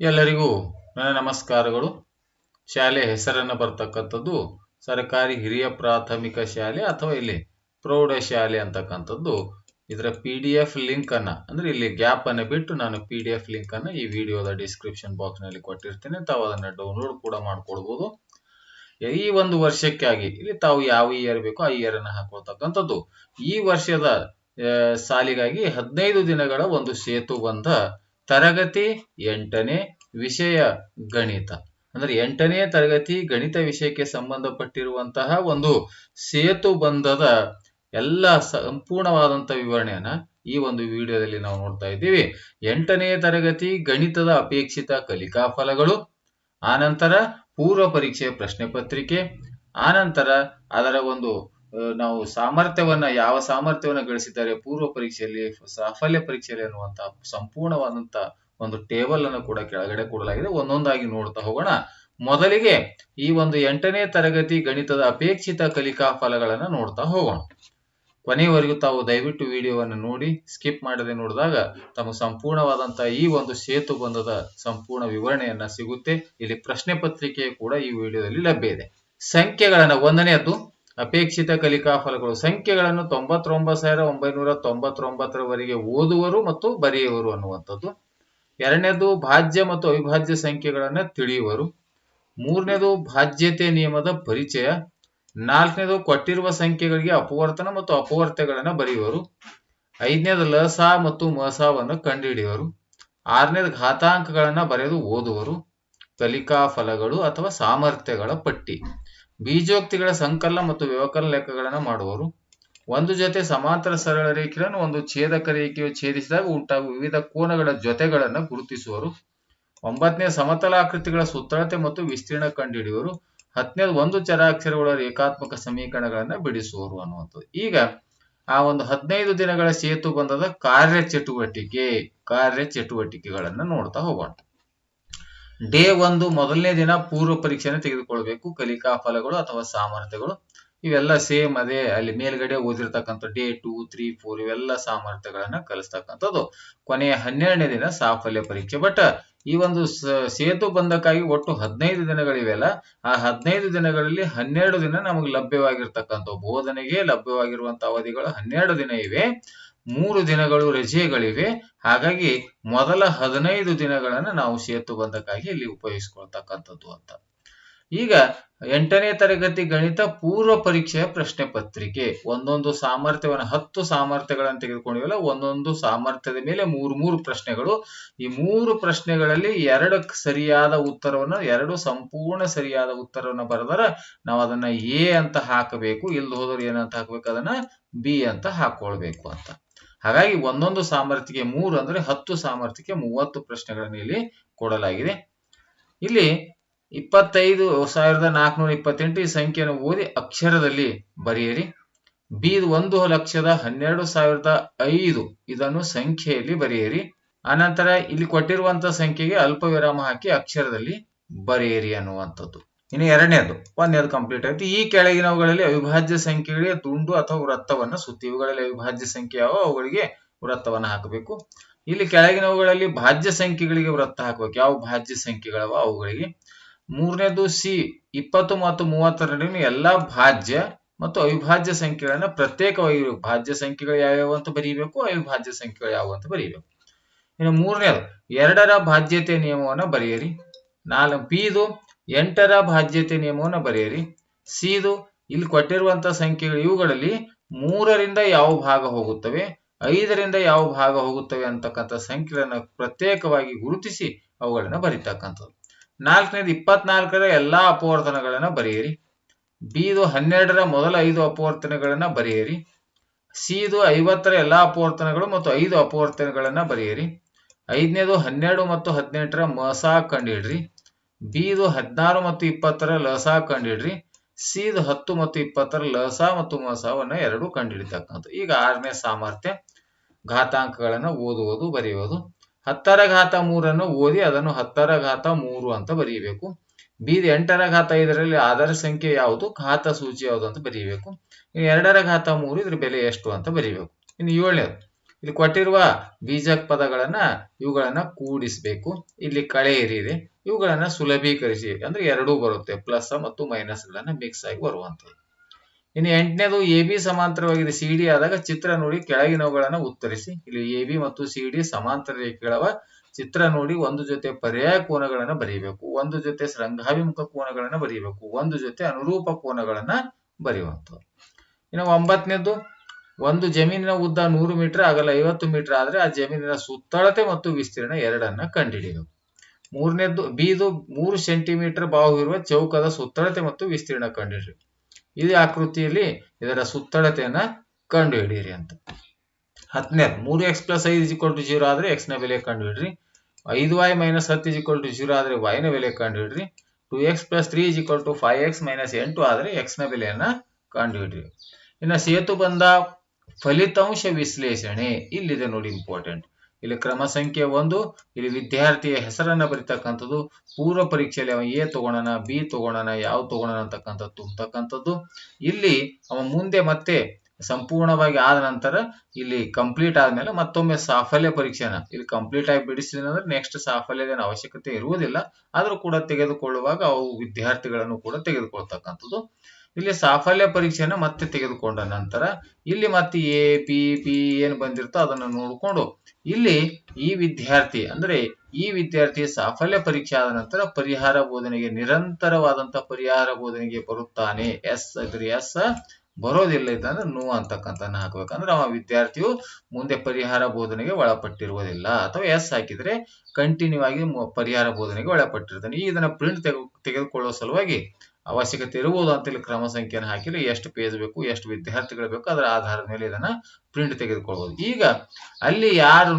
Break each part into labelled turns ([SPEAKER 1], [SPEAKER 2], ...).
[SPEAKER 1] ಎಲ್ಲರಿಗೂ ನನ್ನ ನಮಸ್ಕಾರಗಳು. ಶಾಲೆ ಹೆಸರನ್ನು ಬರ್ತಕ್ಕಂಥದ್ದು ಸರ್ಕಾರಿ ಹಿರಿಯ ಪ್ರಾಥಮಿಕ ಶಾಲೆ ಅಥವಾ ಇಲ್ಲಿ ಪ್ರೌಢಶಾಲೆ ಅಂತಕ್ಕಂಥದ್ದು. ಇದರ ಪಿ ಡಿ ಎಫ್ ಲಿಂಕ್ ಅಂದರೆ ಇಲ್ಲಿ ಗ್ಯಾಪ್ ಅನ್ನು ಬಿಟ್ಟು ನಾನು ಪಿ ಡಿ ಎಫ್ ಲಿಂಕ್ ಅನ್ನ ಈ ವಿಡಿಯೋದ ಡಿಸ್ಕ್ರಿಪ್ಷನ್ ಬಾಕ್ಸ್ನಲ್ಲಿ ಕೊಟ್ಟಿರ್ತೀನಿ. ತಾವು ಅದನ್ನ ಡೌನ್ಲೋಡ್ ಕೂಡ ಮಾಡ್ಕೊಳ್ಬಹುದು ಈ ಒಂದು ವರ್ಷಕ್ಕಾಗಿ ಇಲ್ಲಿ ತಾವು ಯಾವ ಇಯರ್ ಬೇಕೋ ಆ ಇಯರ್ ಅನ್ನ ಹಾಕೊಳ್ತಕ್ಕಂಥದ್ದು. ಈ ವರ್ಷದ ಸಾಲಿಗಾಗಿ ಹದಿನೈದು ದಿನಗಳ ಒಂದು ಸೇತು ಬಂಧ ತರಗತಿ ಎಂಟನೇ ವಿಷಯ ಗಣಿತ. ಅಂದ್ರೆ ಎಂಟನೇ ತರಗತಿ ಗಣಿತ ವಿಷಯಕ್ಕೆ ಸಂಬಂಧಪಟ್ಟಿರುವಂತಹ ಒಂದು ಸೇತು ಬಂಧದ ಎಲ್ಲ ಸಂಪೂರ್ಣವಾದಂತ ವಿವರಣೆಯನ್ನ ಈ ಒಂದು ವಿಡಿಯೋದಲ್ಲಿ ನಾವು ನೋಡ್ತಾ ಇದ್ದೀವಿ. ಎಂಟನೇ ತರಗತಿ ಗಣಿತದ ಅಪೇಕ್ಷಿತ ಕಲಿಕಾ ಫಲಗಳು, ಆನಂತರ ಪೂರ್ವ ಪರೀಕ್ಷೆಯ ಪ್ರಶ್ನೆ ಪತ್ರಿಕೆ, ಆನಂತರ ಅದರ ಒಂದು ನಾವು ಸಾಮರ್ಥ್ಯವನ್ನ, ಯಾವ ಸಾಮರ್ಥ್ಯವನ್ನ ಗಳಿಸಿದ್ದಾರೆ ಪೂರ್ವ ಪರೀಕ್ಷೆಯಲ್ಲಿ, ಸಾಫಲ್ಯ ಪರೀಕ್ಷೆಯಲ್ಲಿ ಅನ್ನುವಂತಹ ಸಂಪೂರ್ಣವಾದಂತ ಒಂದು ಟೇಬಲ್ ಅನ್ನು ಕೂಡ ಕೆಳಗಡೆ ಕೊಡಲಾಗಿದೆ. ಒಂದೊಂದಾಗಿ ನೋಡ್ತಾ ಹೋಗೋಣ. ಮೊದಲಿಗೆ ಈ ಒಂದು ಎಂಟನೇ ತರಗತಿ ಗಣಿತದ ಅಪೇಕ್ಷಿತ ಕಲಿಕಾ ಫಲಗಳನ್ನು ನೋಡ್ತಾ ಹೋಗೋಣ. ಕೊನೆಯವರೆಗೂ ತಾವು ದಯವಿಟ್ಟು ವಿಡಿಯೋವನ್ನು ನೋಡಿ, ಸ್ಕಿಪ್ ಮಾಡದೆ ನೋಡಿದಾಗ ತಮಗೆ ಸಂಪೂರ್ಣವಾದಂತಹ ಈ ಒಂದು ಸೇತು ಬಂಧದ ಸಂಪೂರ್ಣ ವಿವರಣೆಯನ್ನ ಸಿಗುತ್ತೆ. ಇಲ್ಲಿ ಪ್ರಶ್ನೆ ಪತ್ರಿಕೆ ಕೂಡ ಈ ವಿಡಿಯೋದಲ್ಲಿ ಲಭ್ಯ ಇದೆ. ಸಂಖ್ಯೆಗಳನ್ನ ಒಂದನೆಯದ್ದು ಅಪೇಕ್ಷಿತ ಕಲಿಕಾ ಫಲಗಳು. ಸಂಖ್ಯೆಗಳನ್ನು ತೊಂಬತ್ತೊಂಬತ್ತು ಸಾವಿರ ಒಂಬೈನೂರ ತೊಂಬತ್ತೊಂಬತ್ತರವರೆಗೆ ಓದುವರು ಮತ್ತು ಬರೆಯುವರು ಅನ್ನುವಂಥದ್ದು. ಎರಡನೇದು, ಭಾಜ್ಯ ಮತ್ತು ಅವಿಭಾಜ್ಯ ಸಂಖ್ಯೆಗಳನ್ನು ತಿಳಿಯುವರು. ಮೂರನೇದು, ಭಾಜ್ಯತೆ ನಿಯಮದ ಪರಿಚಯ. ನಾಲ್ಕನೇದು, ಕೊಟ್ಟಿರುವ ಸಂಖ್ಯೆಗಳಿಗೆ ಅಪವರ್ತನ ಮತ್ತು ಅಪವರ್ತಗಳನ್ನು ಬರೆಯುವರು. ಐದನೇದು, ಲಸ ಮತ್ತು ಮಸವನ್ನು ಕಂಡುಹಿಡಿಯುವರು. ಆರನೇದು, ಘಾತಾಂಕಗಳನ್ನು ಬರೆದು ಓದುವರು. ಕಲಿಕಾ ಫಲಗಳು ಅಥವಾ ಸಾಮರ್ಥ್ಯಗಳ ಪಟ್ಟಿ. ಬೀಜೋಕ್ತಿಗಳ ಸಂಕಲನ ಮತ್ತು ವ್ಯವಕಲನ ಲೆಕ್ಕಗಳನ್ನು ಮಾಡುವರು ಒಂದು ಜೊತೆ ಸಮಾಂತರ ಸರಳ ರೇಖೆಗಳನ್ನು ಒಂದು ಛೇದಕ ರೇಖೆಯು ಛೇದಿಸಿದಾಗ ಉಂಟಾಗುವ ವಿವಿಧ ಕೋನಗಳ ಜೊತೆಗಳನ್ನು ಗುರುತಿಸುವರು. ಒಂಬತ್ತನೇ ಸಮತಲಾಕೃತಿಗಳ ಸುತ್ತಳತೆ ಮತ್ತು ವಿಸ್ತೀರ್ಣ ಕಂಡುಹಿಡಿಯುವರು. ಹತ್ತನೇದು ಒಂದು ಚರಾಕ್ಷರಗಳ ರೇಖಾತ್ಮಕ ಸಮೀಕರಣಗಳನ್ನು ಬಿಡಿಸುವರು ಅನ್ನುವಂಥದ್ದು. ಈಗ ಆ ಒಂದು ಹದಿನೈದು ದಿನಗಳ ಸೇತು ಬಂದದ ಕಾರ್ಯ ಚಟುವಟಿಕೆ ಕಾರ್ಯ ಚಟುವಟಿಕೆಗಳನ್ನು ನೋಡ್ತಾ ಹೋಗೋಣ. ಡೇ ಒಂದು ಮೊದಲನೇ ದಿನ ಪೂರ್ವ ಪರೀಕ್ಷೆನ ತೆಗೆದುಕೊಳ್ಬೇಕು. ಕಲಿಕಾ ಫಲಗಳು ಅಥವಾ ಸಾಮರ್ಥ್ಯಗಳು. ಇವೆಲ್ಲ ಸೇಮ್ ಅದೇ ಅಲ್ಲಿ ಮೇಲ್ಗಡೆ ಓದಿರ್ತಕ್ಕಂಥ ಡೇ ಟೂ, ತ್ರೀ, ಫೋರ್ ಇವೆಲ್ಲ ಸಾಮರ್ಥ್ಯಗಳನ್ನ ಕಲಿಸ್ತಕ್ಕಂಥದ್ದು. ಕೊನೆಯ ಹನ್ನೆರಡನೇ ದಿನ ಸಾಫಲ್ಯ ಪರೀಕ್ಷೆ. ಬಟ್ ಈ ಒಂದು ಸೇತು ಬಂಧಕ್ಕಾಗಿ ಒಟ್ಟು ಹದಿನೈದು ದಿನಗಳಿವೆಲ್ಲ. ಆ ಹದಿನೈದು ದಿನಗಳಲ್ಲಿ ಹನ್ನೆರಡು ದಿನ ನಮಗೆ ಲಭ್ಯವಾಗಿರ್ತಕ್ಕಂಥ ಬೋಧನೆಗೆ ಲಭ್ಯವಾಗಿರುವಂತ ಅವಧಿಗಳು ಹನ್ನೆರಡು ದಿನ ಇವೆ. ಮೂರು ದಿನಗಳು ರಜೆಗಳಿವೆ. ಹಾಗಾಗಿ ಮೊದಲ ಹದಿನೈದು ದಿನಗಳನ್ನು ನಾವು ಸೇತು ಬಂದಕ್ಕಾಗಿ ಇಲ್ಲಿ ಉಪಯೋಗಿಸ್ಕೊಳ್ತಕ್ಕಂಥದ್ದು ಅಂತ. ಈಗ ಎಂಟನೇ ತರಗತಿ ಗಣಿತ ಪೂರ್ವ ಪರೀಕ್ಷೆಯ ಪ್ರಶ್ನೆ ಪತ್ರಿಕೆ. ಒಂದೊಂದು ಸಾಮರ್ಥ್ಯವನ್ನ ಹತ್ತು ಸಾಮರ್ಥ್ಯಗಳನ್ನು ತೆಗೆದುಕೊಂಡಿವಲ್ಲ, ಒಂದೊಂದು ಸಾಮರ್ಥ್ಯದ ಮೇಲೆ ಮೂರು ಮೂರು ಪ್ರಶ್ನೆಗಳು. ಈ ಮೂರು ಪ್ರಶ್ನೆಗಳಲ್ಲಿ ಎರಡು ಸರಿಯಾದ ಉತ್ತರವನ್ನು, ಎರಡು ಸಂಪೂರ್ಣ ಸರಿಯಾದ ಉತ್ತರವನ್ನು ಬರೆದರೆ ನಾವು ಅದನ್ನ ಎ ಅಂತ ಹಾಕಬೇಕು. ಇಲ್ಲಿ ಹೋದ್ರೆ ಏನಂತ ಹಾಕ್ಬೇಕು? ಅದನ್ನ ಬಿ ಅಂತ ಹಾಕೊಳ್ಬೇಕು ಅಂತ. ಹಾಗಾಗಿ ಒಂದೊಂದು ಸಾಮರ್ಥ್ಯಕ್ಕೆ ಮೂರು ಅಂದ್ರೆ ಹತ್ತು ಸಾಮರ್ಥ್ಯಕ್ಕೆ ಮೂವತ್ತು ಪ್ರಶ್ನೆಗಳನ್ನು ಇಲ್ಲಿ ಕೊಡಲಾಗಿದೆ. ಇಲ್ಲಿ ಇಪ್ಪತ್ತೈದು, ಸಾವಿರದ ನಾಲ್ಕುನೂರ ಇಪ್ಪತ್ತೆಂಟು ಈ ಸಂಖ್ಯೆಯನ್ನು ಓದಿ ಅಕ್ಷರದಲ್ಲಿ ಬರೆಯಿರಿ. ಬಿ ಒಂದು ಲಕ್ಷದ ಹನ್ನೆರಡು ಸಾವಿರದ ಐದು ಇದನ್ನು ಸಂಖ್ಯೆಯಲ್ಲಿ ಬರೆಯಿರಿ. ಆನಂತರ ಇಲ್ಲಿ ಕೊಟ್ಟಿರುವಂತಹ ಸಂಖ್ಯೆಗೆ ಅಲ್ಪ ವಿರಾಮ ಹಾಕಿ ಅಕ್ಷರದಲ್ಲಿ ಬರೆಯಿರಿ ಅನ್ನುವಂಥದ್ದು. ಇನ್ನು ಎರಡನೇದು ಒಂದನೇದು ಕಂಪ್ಲೀಟ್ ಆಯ್ತು. ಈ ಕೆಳಗಿನವುಗಳಲ್ಲಿ ಅವಿಭಾಜ್ಯ ಸಂಖ್ಯೆಗಳಿಗೆ ದುಂಡು ಅಥವಾ ವೃತ್ತವನ್ನು ಸುತ್ತಿ. ಇವುಗಳಲ್ಲಿ ಅವಿಭಾಜ್ಯ ಸಂಖ್ಯೆ ಯಾವ ಅವುಗಳಿಗೆ ವೃತ್ತವನ್ನು ಹಾಕಬೇಕು. ಇಲ್ಲಿ ಕೆಳಗಿನವುಗಳಲ್ಲಿ ಭಾಜ್ಯ ಸಂಖ್ಯೆಗಳಿಗೆ ವೃತ್ತ ಹಾಕಬೇಕು. ಯಾವ ಭಾಜ್ಯ ಸಂಖ್ಯೆಗಳವ ಅವುಗಳಿಗೆ. ಮೂರನೇದು ಸಿ, ಇಪ್ಪತ್ತು ಮತ್ತು ಮೂವತ್ತರ ನಡುವಿನ ಎಲ್ಲಾ ಭಾಜ್ಯ ಮತ್ತು ಅವಿಭಾಜ್ಯ ಸಂಖ್ಯೆಗಳನ್ನ ಪ್ರತ್ಯೇಕವಾಗಿ ಭಾಜ್ಯ ಸಂಖ್ಯೆಗಳು ಯಾವ್ಯಾವ ಅಂತ ಬರೀಬೇಕು, ಅವಿಭಾಜ್ಯ ಸಂಖ್ಯೆಗಳು ಯಾವ ಅಂತ ಬರೀಬೇಕು. ಇನ್ನು ಮೂರನೇದು, ಎರಡರ ಭಾಜ್ಯತೆ ನಿಯಮವನ್ನು ಬರೆಯಿರಿ. ನಾಲ್ ಬಿದು ಎಂಟರ ಭಾಜ್ಯತೆ ನಿಯಮವನ್ನು ಬರೆಯಿರಿ. ಸಿದು, ಇಲ್ಲಿ ಕೊಟ್ಟಿರುವಂತಹ ಸಂಖ್ಯೆಗಳು ಇವುಗಳಲ್ಲಿ ಮೂರರಿಂದ ಯಾವ ಭಾಗ ಹೋಗುತ್ತವೆ? ಐದರಿಂದ ಯಾವ ಭಾಗ ಹೋಗುತ್ತವೆ ಅಂತಕ್ಕಂಥ ಸಂಖ್ಯೆಗಳನ್ನು ಪ್ರತ್ಯೇಕವಾಗಿ ಗುರುತಿಸಿ ಅವುಗಳನ್ನು ಬರೀತಕ್ಕಂಥದ್ದು. ನಾಲ್ಕನೇದು ಇಪ್ಪತ್ನಾಲ್ಕರ ಎಲ್ಲಾ ಅಪವರ್ತನಗಳನ್ನು ಬರೆಯಿರಿ. ಬಿದು ಹನ್ನೆರಡರ ಮೊದಲ ಐದು ಅಪವರ್ತನಗಳನ್ನು ಬರೆಯಿರಿ. ಸಿದು ಐವತ್ತರ ಎಲ್ಲಾ ಅಪವರ್ತನಗಳು ಮತ್ತು ಐದು ಅಪವರ್ತನಗಳನ್ನು ಬರೆಯಿರಿ. ಐದನೇದು ಹನ್ನೆರಡು ಮತ್ತು ಹದಿನೆಂಟರ ಮಸಾ ಕಂಡಿಡ್ರಿ ಬಿದು ಹದಿನಾರು ಮತ್ತು ಇಪ್ಪತ್ತರ ಲಸ ಕಂಡಿಡ್ರಿ, ಸಿದು ಹತ್ತು ಮತ್ತು ಇಪ್ಪತ್ತರ ಲಸ ಮತ್ತು ಮಸವನ್ನ ಎರಡು ಕಂಡುಹಿಡಿತಕ್ಕಂಥ ಈಗ ಆರನೇ ಸಾಮರ್ಥ್ಯ, ಘಾತಾಂಕಗಳನ್ನು ಓದುವುದು, ಬರೆಯುವುದು. ಹತ್ತರ ಘಾತ ಮೂರನ್ನು ಓದಿ ಅದನ್ನು ಹತ್ತರ ಘಾತ ಮೂರು ಅಂತ ಬರೀಬೇಕು ಬೀದಿ ಎಂಟರ ಘಾತ ಐದರಲ್ಲಿ ಆಧಾರ ಸಂಖ್ಯೆ ಯಾವುದು, ಘಾತ ಸೂಚಿ ಯಾವುದು ಅಂತ ಬರೀಬೇಕು ಇನ್ನು ಎರಡರ ಘಾತ ಮೂರು ಇದ್ರ ಬೆಲೆ ಎಷ್ಟು ಅಂತ ಬರೀಬೇಕು ಇನ್ನು ಏಳನೇದು, ಇಲ್ಲಿ ಕೊಟ್ಟಿರುವ ಬೀಜ ಪದಗಳನ್ನ ಇವುಗಳನ್ನ ಕೂಡಿಸಬೇಕು. ಇಲ್ಲಿ ಕಳೆ ಇರಿದೆ ಇವುಗಳನ್ನ ಸುಲಭೀಕರಿಸಿ, ಅಂದ್ರೆ ಎರಡೂ ಬರುತ್ತೆ, ಪ್ಲಸ್ ಮತ್ತು ಮೈನಸ್ ಗಳನ್ನ ಮಿಕ್ಸ್ ಆಗಿ ಬರುವಂತದ್ದು ಇನ್ನು ಎಂಟನೇದು ಎ ಬಿ ಸಮಾಂತರವಾಗಿದೆ. ಸಿ ಡಿ ಆದಾಗ ಚಿತ್ರ ನೋಡಿ, ಕೆಳಗಿನವುಗಳನ್ನ ಉತ್ತರಿಸಿ. ಇಲ್ಲಿ ಎ ಬಿ ಮತ್ತು ಸಿ ಡಿ ಸಮಾಂತರ ರೇಖೆಗಳವ ಚಿತ್ರ ನೋಡಿ, ಒಂದು ಜೊತೆ ಪರ್ಯಾಯ ಕೋನಗಳನ್ನ ಬರೀಬೇಕು. ಒಂದು ಜೊತೆ ಶೃಂಗಾಭಿಮುಖ ಕೋನಗಳನ್ನ ಬರೀಬೇಕು. ಒಂದು ಜೊತೆ ಅನುರೂಪ ಕೋನಗಳನ್ನ ಬರೆಯುವಂಥದ್ದು. ಇನ್ನು ಒಂಬತ್ತನೇದು ಒಂದು ಜಮೀನಿನ ಉದ್ದ ನೂರು ಮೀಟರ್ ಆಗಲ್ಲ ಐವತ್ತು ಮೀಟರ್ ಆದ್ರೆ ಆ ಜಮೀನಿನ ಸುತ್ತಳತೆ ಮತ್ತು ವಿಸ್ತೀರ್ಣ ಎರಡನ್ನ ಕಂಡುಹಿಡಿಯಬೇಕು. ಮೂರನೇದ್ದು ಬೀದು ಮೂರು ಸೆಂಟಿಮೀಟರ್ ಬಾಹು ಇರುವ ಚೌಕದ ಸುತ್ತಳತೆ ಮತ್ತು ವಿಸ್ತೀರ್ಣ ಕಂಡುಹಿಡಿರಿ ಇದೇ ಆಕೃತಿಯಲ್ಲಿ ಇದರ ಸುತ್ತಳತೆಯನ್ನ ಕಂಡುಹಿಡಿಯಿರಿ ಅಂತ. ಹತ್ತನೇದು, ಮೂರು ಎಕ್ಸ್ ಪ್ಲಸ್ ಐದು ಇಕ್ವಲ್ ಟು ಜೀರೋ ಆದ್ರೆ ಎಕ್ಸ್ನ ಬೆಲೆ ಕಂಡುಹಿಡ್ರಿ. ಐದು ವೈ ಮೈನಸ್ ಹತ್ತು ಇಕ್ವಲ್ ಟು ಜೀರೋ ಆದ್ರೆ ವೈ ನ ಬೆಲೆ ಕಂಡುಹಿಡ್ರಿ. Two x plus three equal to five x minus ಎಂಟು ಆದ್ರೆ ಎಕ್ಸ್ನ ಬೆಲೆಯನ್ನ ಕಂಡುಹಿಡ್ರಿ. ಇನ್ನು ಸೇತು ಬಂದ ಫಲಿತಾಂಶ ವಿಶ್ಲೇಷಣೆ ಇಲ್ಲಿದೆ ನೋಡಿ ಇಂಪಾರ್ಟೆಂಟ್ ಇಲ್ಲಿ ಕ್ರಮ ಸಂಖ್ಯೆ ಒಂದು, ಇಲ್ಲಿ ವಿದ್ಯಾರ್ಥಿಯ ಹೆಸರನ್ನ ಬರಿತಕ್ಕಂಥದ್ದು, ಪೂರ್ವ ಪರೀಕ್ಷೆಯಲ್ಲಿ ಅವ ಎ ತಗೋಣ ಬಿ ತಗೋಣ ಯಾವ ತಗೋಣ ಅಂತಕ್ಕಂಥದ್ದು ತುಂಬತಕ್ಕಂಥದ್ದು ಇಲ್ಲಿ ಅವ ಮುಂದೆ ಮತ್ತೆ ಸಂಪೂರ್ಣವಾಗಿ ಆದ ನಂತರ ಇಲ್ಲಿ ಕಂಪ್ಲೀಟ್ ಆದ್ಮೇಲೆ ಮತ್ತೊಮ್ಮೆ ಸಾಫಲ್ಯ ಪರೀಕ್ಷೆನ. ಇಲ್ಲಿ ಕಂಪ್ಲೀಟ್ ಆಗಿ ಬಿಡಿಸಿದ್ರೆ ಅಂದ್ರೆ ನೆಕ್ಸ್ಟ್ ಸಾಫಲ್ಯದ ಅವಶ್ಯಕತೆ ಇರುವುದಿಲ್ಲ. ಆದ್ರೂ ಕೂಡ ತೆಗೆದುಕೊಳ್ಳುವಾಗ ಅವು ವಿದ್ಯಾರ್ಥಿಗಳನ್ನು ಕೂಡ ತೆಗೆದುಕೊಳ್ತಕ್ಕಂಥದ್ದು. ಇಲ್ಲಿ ಸಾಫಲ್ಯ ಪರೀಕ್ಷೆನ ಮತ್ತೆ ತೆಗೆದುಕೊಂಡ ನಂತರ ಇಲ್ಲಿ ಮತ್ತೆ ಎ ಪಿ ಪಿ ಏನ್ ಬಂದಿರ್ತೋ ಅದನ್ನ ನೋಡ್ಕೊಂಡು ಇಲ್ಲಿ ಈ ವಿದ್ಯಾರ್ಥಿ ಅಂದ್ರೆ ಈ ವಿದ್ಯಾರ್ಥಿ ಸಾಫಲ್ಯ ಪರೀಕ್ಷೆ ಆದ ನಂತರ ಪರಿಹಾರ ಬೋಧನೆಗೆ ನಿರಂತರವಾದಂತಹ ಪರಿಹಾರ ಬೋಧನೆಗೆ ಬರುತ್ತಾನೆ. ಎಸ್ ಇದ್ರೆ ಎಸ್, ಬರೋದಿಲ್ಲ ಇದ್ದಂದ್ರೆ ನೋ ಅಂತಕ್ಕಂಥನ್ನ ಹಾಕ್ಬೇಕಂದ್ರೆ ಅವ ವಿದ್ಯಾರ್ಥಿಯು ಮುಂದೆ ಪರಿಹಾರ ಬೋಧನೆಗೆ ಒಳಪಟ್ಟಿರುವುದಿಲ್ಲ. ಅಥವಾ ಎಸ್ ಹಾಕಿದ್ರೆ ಕಂಟಿನ್ಯೂ ಆಗಿ ಪರಿಹಾರ ಬೋಧನೆಗೆ ಒಳಪಟ್ಟಿರ್ತಾನೆ ಈ ಇದನ್ನ ಪ್ರಿಂಟ್ ತೆಗೆ ತೆಗೆದುಕೊಳ್ಳುವ ಸಲುವಾಗಿ ಅವಶ್ಯಕತೆ ಇರುವುದು ಅಂತ ಇಲ್ಲಿ ಕ್ರಮ ಸಂಖ್ಯೆಯನ್ನು ಹಾಕಿದ್ರೆ ಎಷ್ಟು ಪೇಜ್ ಬೇಕು, ಎಷ್ಟು ವಿದ್ಯಾರ್ಥಿಗಳು ಬೇಕು, ಅದರ ಆಧಾರದ ಮೇಲೆ ಇದನ್ನ ಪ್ರಿಂಟ್ ತೆಗೆದುಕೊಳ್ಬಹುದು ಈಗ ಅಲ್ಲಿ ಯಾರು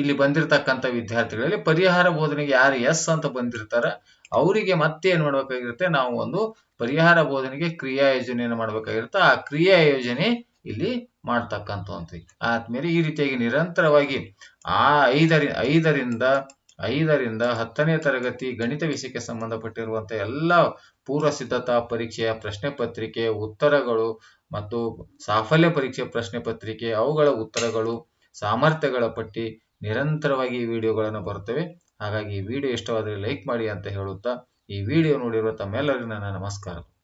[SPEAKER 1] ಇಲ್ಲಿ ಬಂದಿರತಕ್ಕಂಥ ವಿದ್ಯಾರ್ಥಿಗಳಲ್ಲಿ ಪರಿಹಾರ ಬೋಧನೆಗೆ ಯಾರು ಎಸ್ ಅಂತ ಬಂದಿರ್ತಾರ ಅವರಿಗೆ ಮತ್ತೆ ಏನ್ ಮಾಡ್ಬೇಕಾಗಿರುತ್ತೆ, ನಾವು ಒಂದು ಪರಿಹಾರ ಬೋಧನೆಗೆ ಕ್ರಿಯಾ ಯೋಜನೆಯನ್ನು ಮಾಡ್ಬೇಕಾಗಿರುತ್ತೆ. ಆ ಕ್ರಿಯಾ ಯೋಜನೆ ಇಲ್ಲಿ ಮಾಡ್ತಕ್ಕಂಥ ಆದ್ಮೇಲೆ ಈ ರೀತಿಯಾಗಿ ನಿರಂತರವಾಗಿ ಆ ಐದರಿ, ಐದರಿಂದ ಐದರಿಂದ ಹತ್ತನೇ ತರಗತಿ ಗಣಿತ ವಿಷಯಕ್ಕೆ ಸಂಬಂಧಪಟ್ಟಿರುವಂತಹ ಎಲ್ಲ ಪೂರ್ವ ಸಿದ್ಧತಾ ಪರೀಕ್ಷೆಯ ಪ್ರಶ್ನೆ ಪತ್ರಿಕೆ ಉತ್ತರಗಳು ಮತ್ತು ಸಾಫಲ್ಯ ಪರೀಕ್ಷೆ ಪ್ರಶ್ನೆ ಪತ್ರಿಕೆ ಅವುಗಳ ಉತ್ತರಗಳು ಸಾಮರ್ಥ್ಯಗಳ ಪಟ್ಟಿ ನಿರಂತರವಾಗಿ ಈ ವಿಡಿಯೋಗಳನ್ನು ಬರುತ್ತವೆ. ಹಾಗಾಗಿ ಈ ವಿಡಿಯೋ ಇಷ್ಟವಾದರೆ ಲೈಕ್ ಮಾಡಿ ಅಂತ ಹೇಳುತ್ತಾ ಈ ವಿಡಿಯೋ ನೋಡಿರುವ ತಮ್ಮೆಲ್ಲರಿಗೂ ನನ್ನ ನಮಸ್ಕಾರ.